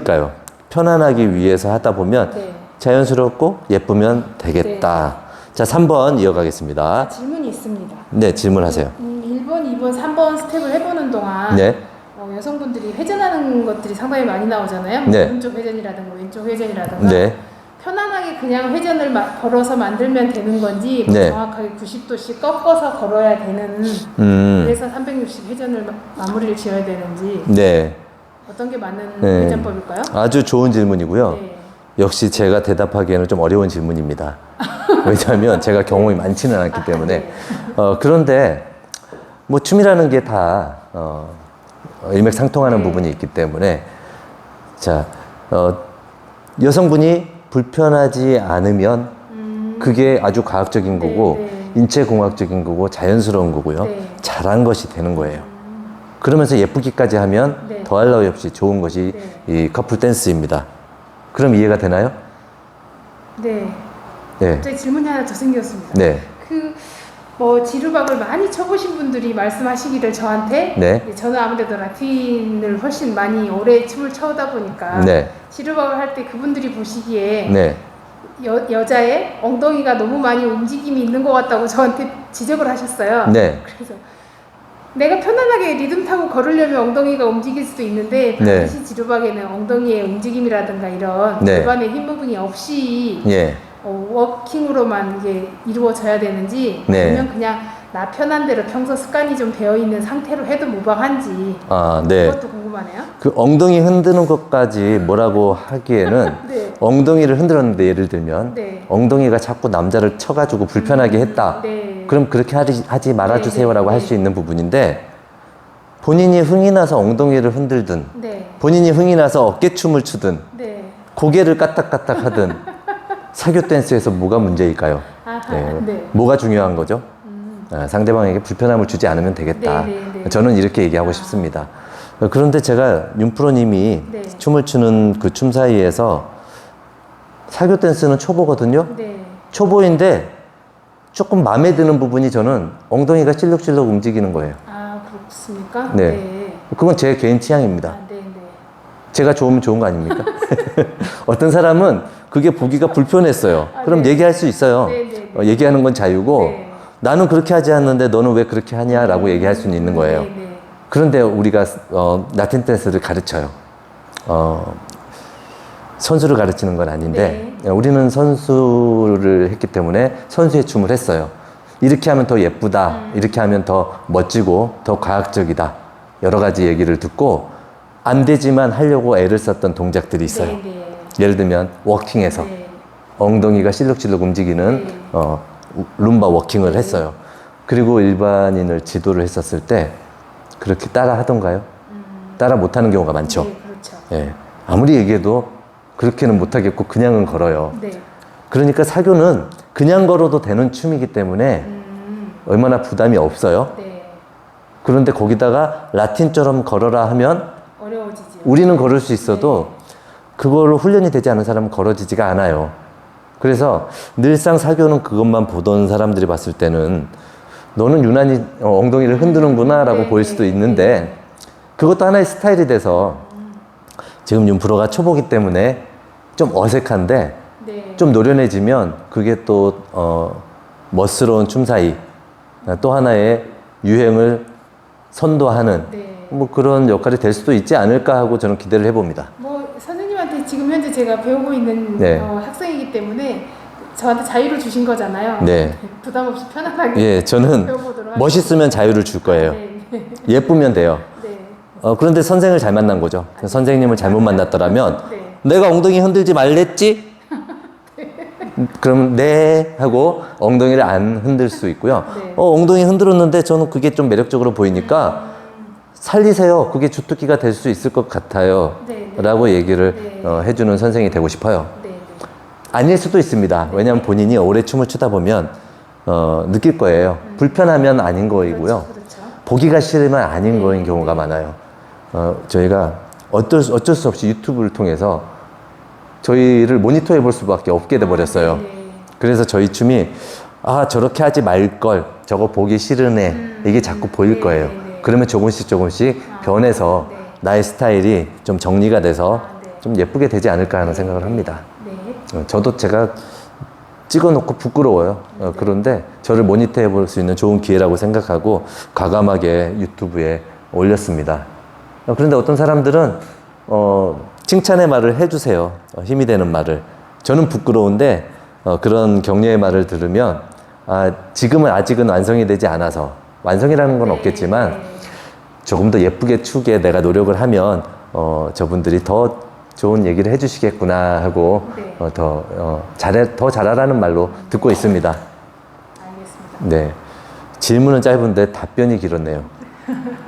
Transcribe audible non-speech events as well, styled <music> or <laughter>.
그러니까요. 편안하기 위해서 하다 보면 네. 자연스럽고 예쁘면 되겠다. 자, 3번 이어가겠습니다. 질문이 있습니다. 네, 질문하세요. 음, 1번, 2번, 3번 스텝을 해보는 동안 네. 어, 여성분들이 회전하는 것들이 상당히 많이 나오잖아요. 네. 오른쪽 회전이라든가 왼쪽 회전이라든가 네. 편안하게 그냥 회전을 마- 걸어서 만들면 되는 건지 뭐 네. 정확하게 90도씩 꺾어서 걸어야 되는 음. 그래서 360 회전을 마- 마무리를 지어야 되는지 네. 어떤 게 맞는 네. 회전법일까요? 아주 좋은 질문이고요. 네. 역시 제가 대답하기에는 좀 어려운 질문입니다. <laughs> 왜냐하면 제가 경험이 많지는 않기 때문에. 네. 어, 그런데 뭐 춤이라는 게 다 어, 일맥상통하는 네. 부분이 있기 때문에 자 어, 여성분이 불편하지 않으면 음, 그게 아주 과학적인 네, 거고 네. 인체공학적인 거고 자연스러운 거고요. 네. 잘한 것이 되는 거예요. 그러면서 예쁘기까지 하면 네. 더할 나위 없이 좋은 것이 네. 이 커플 댄스입니다. 그럼 이해가 되나요? 네. 네. 갑자기 질문이 하나 더 생겼습니다. 네. 그, 뭐, 지루박을 많이 쳐보신 분들이 말씀하시기를 저한테, 네. 예, 저는 아무래도 라틴을 훨씬 많이 오래 춤을 춰오다 보니까, 네. 지루박을 할 때 그분들이 보시기에, 네. 여, 여자의 엉덩이가 너무 많이 움직임이 있는 것 같다고 저한테 지적을 하셨어요. 네. 그래서 내가 편안하게 리듬 타고 걸으려면 엉덩이가 움직일 수도 있는데 네. 반드시 지루박에는 엉덩이의 움직임이라든가 이런 네. 골반의 힘 부분이 없이 예. 어, 워킹으로만 이게 이루어져야 되는지 네. 아니면 그냥 나 편한 대로 평소 습관이 좀 되어 있는 상태로 해도 무방한지 아, 네. 그것도 궁금하네요. 그 엉덩이 흔드는 것까지 뭐라고 하기에는 <laughs> 네. 엉덩이를 흔들었는데 예를 들면 네. 엉덩이가 자꾸 남자를 쳐가지고 불편하게 했다. 네. 그럼 그렇게 하지, 하지 말아주세요라고 네, 할 네, 수 있는 부분인데 본인이 흥이 나서 엉덩이를 흔들든 네. 본인이 흥이 나서 어깨춤을 추든 네. 고개를 까딱까딱 하든 사교 댄스에서 뭐가 문제일까요? 아하. 네. 네. 뭐가 중요한 거죠? 음. 아, 상대방에게 불편함을 주지 않으면 되겠다. 저는 이렇게 얘기하고 싶습니다. 어, 그런데 제가 윤프로님이 네. 춤을 추는 그 춤 사이에서 사교 댄스는 초보거든요. 네. 초보인데 조금 마음에 드는 부분이 저는 엉덩이가 실룩실룩 움직이는 거예요. 아 그렇습니까? 네. 그건 제 개인 취향입니다. 아, 네, 네. 제가 좋으면 좋은 거 아닙니까? <laughs> 어떤 사람은 그게 보기가 불편했어요. 아, 그럼 네. 얘기할 수 있어요. 네, 네, 네. 어, 얘기하는 건 자유고 네. 나는 그렇게 하지 않는데 너는 왜 그렇게 하냐라고 얘기할 수는 있는 거예요. 네, 네. 그런데 우리가 어, 라틴 댄스를 가르쳐요. 어, 선수를 가르치는 건 아닌데 네. 우리는 선수를 했기 때문에 선수의 춤을 했어요. 이렇게 하면 더 예쁘다. 음. 이렇게 하면 더 멋지고 더 과학적이다. 여러 가지 얘기를 듣고 안 되지만 하려고 애를 썼던 동작들이 있어요. 네, 네. 예를 들면 워킹에서 네. 엉덩이가 실룩실룩 움직이는 네. 어, 룸바 워킹을 했어요. 그리고 일반인을 지도를 했었을 때 그렇게 따라 하던가요? 따라 못하는 경우가 많죠. 네, 그렇죠. 예. 아무리 얘기해도 그렇게는 못하겠고 그냥은 걸어요. 네. 그러니까 사교는 그냥 걸어도 되는 춤이기 때문에 음, 얼마나 부담이 없어요. 네. 그런데 거기다가 라틴처럼 걸어라 하면 어려워지죠. 우리는 걸을 수 있어도 그걸로 훈련이 되지 않은 사람은 걸어지지가 않아요. 그래서 늘상 사교는 그것만 보던 사람들이 봤을 때는 너는 유난히 어, 엉덩이를 흔드는구나 라고 네, 보일 수도 네, 있는데 그것도 하나의 스타일이 돼서 지금 윤프로가 초보기 때문에 좀 어색한데 네. 좀 노련해지면 그게 또 어, 멋스러운 춤사위 또 하나의 유행을 선도하는 네. 뭐 그런 역할이 될 수도 있지 않을까 하고 저는 기대를 해봅니다. 뭐 선생님한테 지금 현재 제가 배우고 있는 네. 어, 학생이기 때문에 저한테 자유를 주신 거잖아요. 네. 부담 없이 편안하게 예, 저는 멋있으면 자유를 줄 거예요. 네, 네. 예쁘면 돼요. 네. 어, 그런데 선생을 잘 만난 거죠. 선생님을 잘못 만났더라면 네. 내가 엉덩이 흔들지 말랬지? 그럼 네 하고 엉덩이를 안 흔들 수 있고요. 네. 어, 엉덩이 흔들었는데 저는 그게 좀 매력적으로 보이니까 살리세요. 그게 주특기가 될 수 있을 것 같아요. 네, 네. 라고 얘기를 네. 어, 해주는 선생이 되고 싶어요. 네. 네. 아닐 수도 있습니다. 왜냐하면 본인이 오래 춤을 추다 보면 어, 느낄 거예요. 불편하면 아닌 거이고요. 그렇죠. 그렇죠. 보기가 싫으면 아닌 네. 거인 경우가 많아요. 어, 저희가 어쩔, 수- 어쩔 수 없이 유튜브를 통해서 저희를 모니터해 볼 수밖에 없게 돼 버렸어요. 네. 그래서 저희 춤이 아 저렇게 하지 말 걸 저거 보기 싫으네 이게 자꾸 보일 네, 거예요. 네, 네. 그러면 조금씩 조금씩 아, 변해서 네. 나의 스타일이 좀 정리가 돼서 아, 네. 좀 예쁘게 되지 않을까 하는 생각을 합니다. 네. 어, 저도 제가 찍어놓고 부끄러워요. 어, 그런데 저를 모니터해 볼 수 있는 좋은 기회라고 생각하고 과감하게 유튜브에 올렸습니다. 어, 그런데 어떤 사람들은 어, 칭찬의 말을 해주세요. 어, 힘이 되는 말을. 저는 부끄러운데 어, 그런 격려의 말을 들으면 아, 지금은 아직은 완성이 되지 않아서 완성이라는 건 없겠지만 네. 조금 더 예쁘게 추게 내가 노력을 하면 어, 저분들이 더 좋은 얘기를 해주시겠구나 하고 네. 어, 더 어, 잘해 더 잘하라는 말로 듣고 있습니다. 알겠습니다. 네 질문은 짧은데 답변이 길었네요. <laughs>